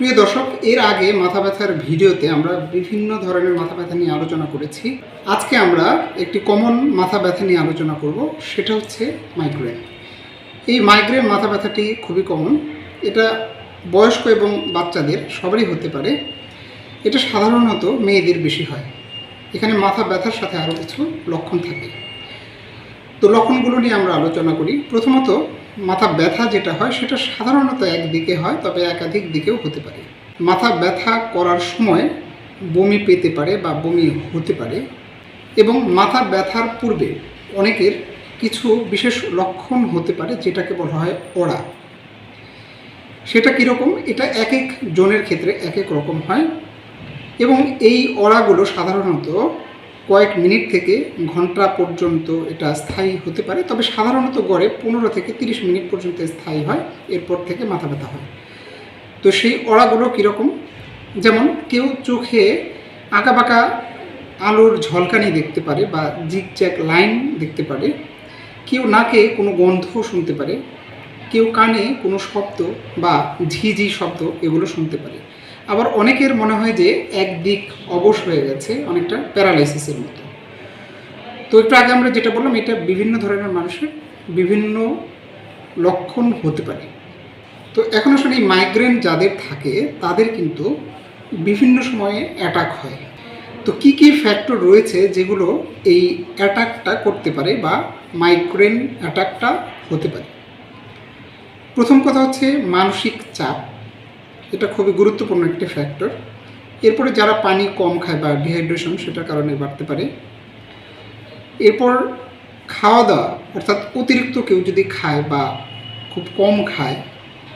প্রিয় দর্শক, এর আগে মাথা ব্যথার ভিডিওতে আমরা বিভিন্ন ধরনের মাথা ব্যথা নিয়ে আলোচনা করেছি। আজকে আমরা একটি কমন মাথা ব্যথা নিয়ে আলোচনা করব, সেটা হচ্ছে মাইগ্রেন এই মাইগ্রেন মাথা ব্যথাটি খুবই কমন এটা বয়স্ক এবং বাচ্চাদের সবারই হতে পারে। এটা সাধারণত মেয়েদের বেশি হয়। এখানে মাথা ব্যথার সাথে আরও কিছু লক্ষণ থাকে। তো লক্ষণগুলো নিয়ে আমরা আলোচনা করি। প্রথমত, মাথা ব্যথা যেটা হয়, সেটা সাধারণত একদিকে হয়, তবে একাধিক দিকেও হতে পারে। মাথা ব্যথা করার সময় বমি পেতে পারে বা বমি হতে পারে এবং মাথা ব্যথার পূর্বে অনেকের কিছু বিশেষ লক্ষণ হতে পারে, যেটাকে বলা হয় ওড়া সেটা কীরকম? এটা এক এক জনের ক্ষেত্রে এক এক রকম হয় এবং এই অড়াগুলো সাধারণত কয়েক মিনিট থেকে ঘণ্টা পর্যন্ত এটা স্থায়ী হতে পারে, তবে সাধারণত গড়ে পনেরো থেকে তিরিশ মিনিট পর্যন্ত স্থায়ী হয়, এরপর থেকে মাথা ব্যথা হয়। তো সেই অড়াগুলো কীরকম? যেমন কেউ চোখে আঁকাবাঁকা আলোর ঝলকানি দেখতে পারে বা জিগজ্যাগ লাইন দেখতে পারে, কেউ নাকে কোনো গন্ধ শুনতে পারে, কেউ কানে কোনো শব্দ বা ঝিঝি শব্দ এগুলো শুনতে পারে। আবার অনেকের মনে হয় যে একদিক অবশ হয়ে গেছে, অনেকটা প্যারালাইসিসের মতো। তো একটু আগে আমরা যেটা বললাম, এটা বিভিন্ন ধরনের মানুষের বিভিন্ন লক্ষণ হতে পারে। তো এখন আসলে এই মাইগ্রেন যাদের থাকে, তাদের কিন্তু বিভিন্ন সময়ে অ্যাটাক হয়। তো কি কি ফ্যাক্টর রয়েছে যেগুলো এই অ্যাটাকটা করতে পারে বা মাইগ্রেন অ্যাটাকটা হতে পারে? প্রথম কথা হচ্ছে মানসিক চাপ। এটা খুবই গুরুত্বপূর্ণ একটি ফ্যাক্টর এরপরে যারা পানি কম খায় বা ডিহাইড্রেশন সেটার কারণে বাড়তে পারে। এরপর খাওয়া দাওয়া অর্থাৎ অতিরিক্ত কেউ যদি খায় বা খুব কম খায়,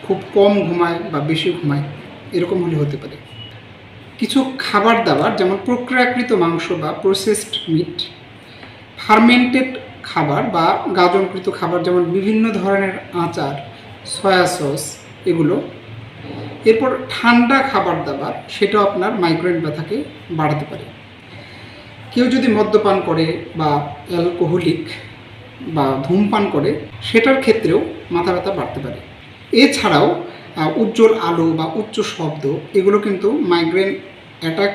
খুব কম ঘুমায় বা বেশি ঘুমায়, এরকম হলে হতে পারে। কিছু খাবার দাবার যেমন প্রক্রিয়াকৃত মাংস বা প্রসেসড মিট ফার্মেন্টেড খাবার বা গাজনকৃত খাবার, যেমন বিভিন্ন ধরনের আচার সয়া সস এগুলো এরপর ঠান্ডা খাবার দাবার, সেটাও আপনার মাইগ্রেন ব্যথাকে বাড়াতে পারে। কেউ যদি মদ্যপান করে বা অ্যালকোহলিক বা ধূমপান করে, সেটার ক্ষেত্রেও মাথা ব্যথা বাড়তে পারে। এছাড়াও উজ্জ্বল আলো বা উচ্চ শব্দ, এগুলো কিন্তু মাইগ্রেন অ্যাটাক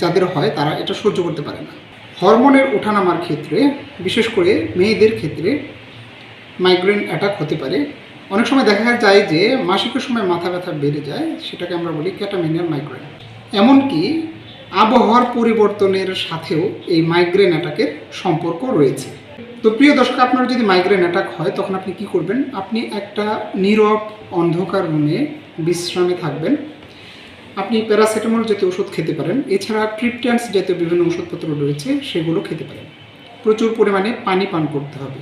যাদের হয়, তারা এটা সহ্য করতে পারে না। হরমোনের ওঠানামার ক্ষেত্রে, বিশেষ করে মেয়েদের ক্ষেত্রে মাইগ্রেন অ্যাটাক হতে পারে। অনেক সময় দেখা যায় যে মাসিকের সময় মাথা ব্যথা বেড়ে যায়, সেটাকে আমরা বলি ক্যাটামিনিয়াল মাইগ্রেন এমনকি আবহাওয়ার পরিবর্তনের সাথেও এই মাইগ্রেন অ্যাটাকের সম্পর্ক রয়েছে। তো প্রিয় দর্শক, আপনার যদি মাইগ্রেন অ্যাটাক হয়, তখন আপনি কি করবেন? আপনি একটা নীরব অন্ধকার রুমে বিশ্রামে থাকবেন। আপনি প্যারাসিটামল জাতীয় ওষুধ খেতে পারেন। এছাড়া ট্রিপট্যান্স জাতীয় বিভিন্ন ওষুধপত্র রয়েছে, সেগুলো খেতে পারেন। প্রচুর পরিমাণে পানি পান করতে হবে।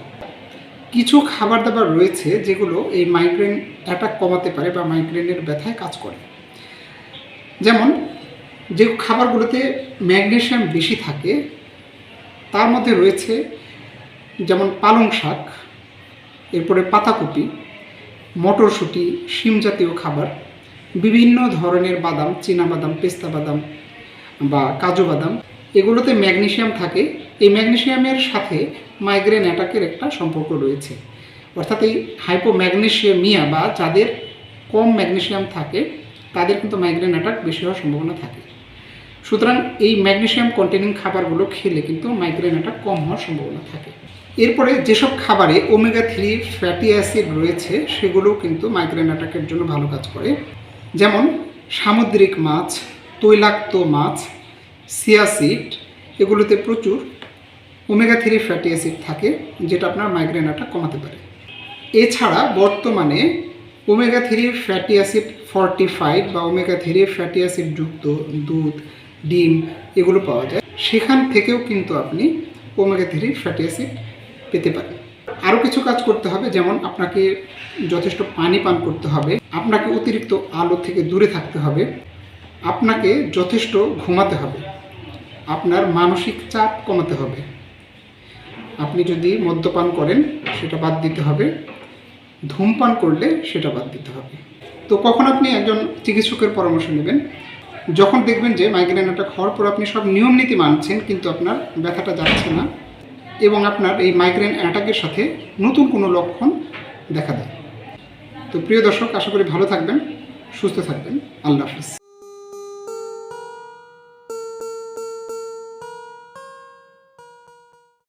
কিছু খাবার দাবার রয়েছে যেগুলো এই মাইগ্রেন অ্যাটাক কমাতে পারে বা মাইগ্রেনের ব্যথায় কাজ করে। যেমন, যে খাবারগুলোতে ম্যাগনেশিয়াম বেশি থাকে, তার মধ্যে রয়েছে যেমন পালং শাক, এরপরে পাতাকপি, মটরশুঁটি, শিম জাতীয় খাবার, বিভিন্ন ধরনের বাদাম বাদাম, পেস্তা বাদাম বা কাজু বাদাম। এগুলোতে ম্যাগনেসিয়াম থাকে। এই ম্যাগনেসিয়ামের সাথে মাইগ্রেন অ্যাটাকের একটা সম্পর্ক রয়েছে। অর্থাৎ এই হাইপোম্যাগনেসিয়ামিয়া বা যাদের কম ম্যাগনেসিয়াম থাকে, তাদের কিন্তু মাইগ্রেন অ্যাটাক বেশি হওয়ার সম্ভাবনা থাকে। সুতরাং এই ম্যাগনেশিয়াম কন্টেনিং খাবারগুলো খেলে কিন্তু মাইগ্রেন অ্যাটাক কম হওয়ার সম্ভাবনা থাকে। এরপরে যেসব খাবারে ওমেগা থ্রি ফ্যাটি অ্যাসিড রয়েছে, সেগুলোও কিন্তু মাইগ্রেন অ্যাটাকের জন্য ভালো কাজ করে। যেমন সামুদ্রিক মাছ, তৈলাক্ত মাছ সিয়াসিড এগুলোতে প্রচুর ওমেগা থ্রি ফ্যাটি অ্যাসিড থাকে, যেটা আপনার মাইগ্রেন অ্যাটাক কমাতে পারে। এছাড়া বর্তমানে omega three fatty acid fortified বা ওমেগা থ্রি ফ্যাটি অ্যাসিড যুক্ত দুধ, ডিম, এগুলো পাওয়া যায়। সেখান থেকেও কিন্তু আপনি ওমেগা থ্রি ফ্যাটি অ্যাসিড পেতে পারেন। আরও কিছু কাজ করতে হবে, যেমন আপনাকে যথেষ্ট পানি পান করতে হবে, আপনাকে অতিরিক্ত আলো থেকে দূরে থাকতে হবে, আপনাকে যথেষ্ট ঘুমাতে হবে। আপনার মানসিক চাপ কমাতে হবে। আপনি যদি মদ্যপান করেন, সেটা বাদ দিতে হবে। ধূমপান করলে সেটা বাদ দিতে হবে। তো কখন আপনি একজন চিকিৎসকের পরামর্শ নেবেন? যখন দেখবেন যে মাইগ্রেন অ্যাটাক হওয়ার পর আপনি সব নিয়ম নীতি মানছেন, কিন্তু আপনার ব্যথাটা যাচ্ছে না এবং আপনার এই মাইগ্রেন অ্যাটাকের সাথে নতুন কোনো লক্ষণ দেখা দেয়। তো প্রিয় দর্শক, আশা করি ভালো থাকবেন, সুস্থ থাকবেন। আল্লাহ হাফিজ।